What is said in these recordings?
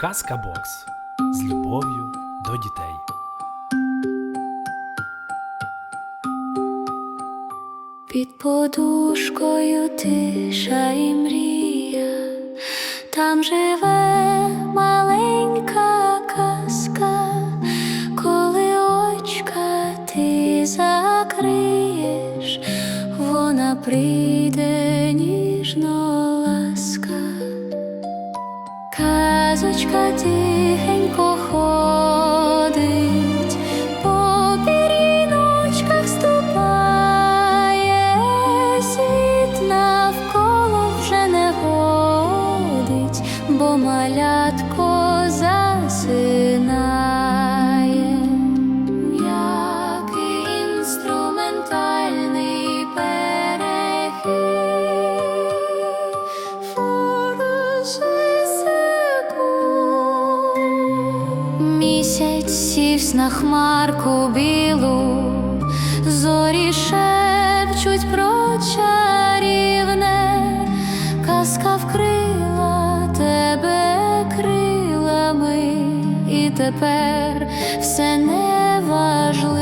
Казка Бокс. З любов'ю до дітей. Під подушкою тиша і мрія, там живе маленька казка, коли очка ти закриєш, вона прийде ніжно тихенько ходить, по піріночках ступає, навколо вже не ходить, бо малятко засинає, сівсь на хмарку білу, зорі шепчуть про чарівне, казка вкрила тебе крилами, і тепер все неважливе.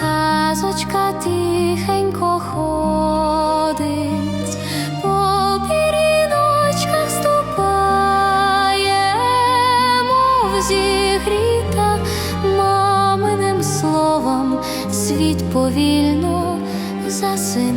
Казочка тихенько ходить, повільно засинає.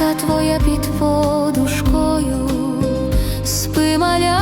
Твоя під подушкою, спи малятко,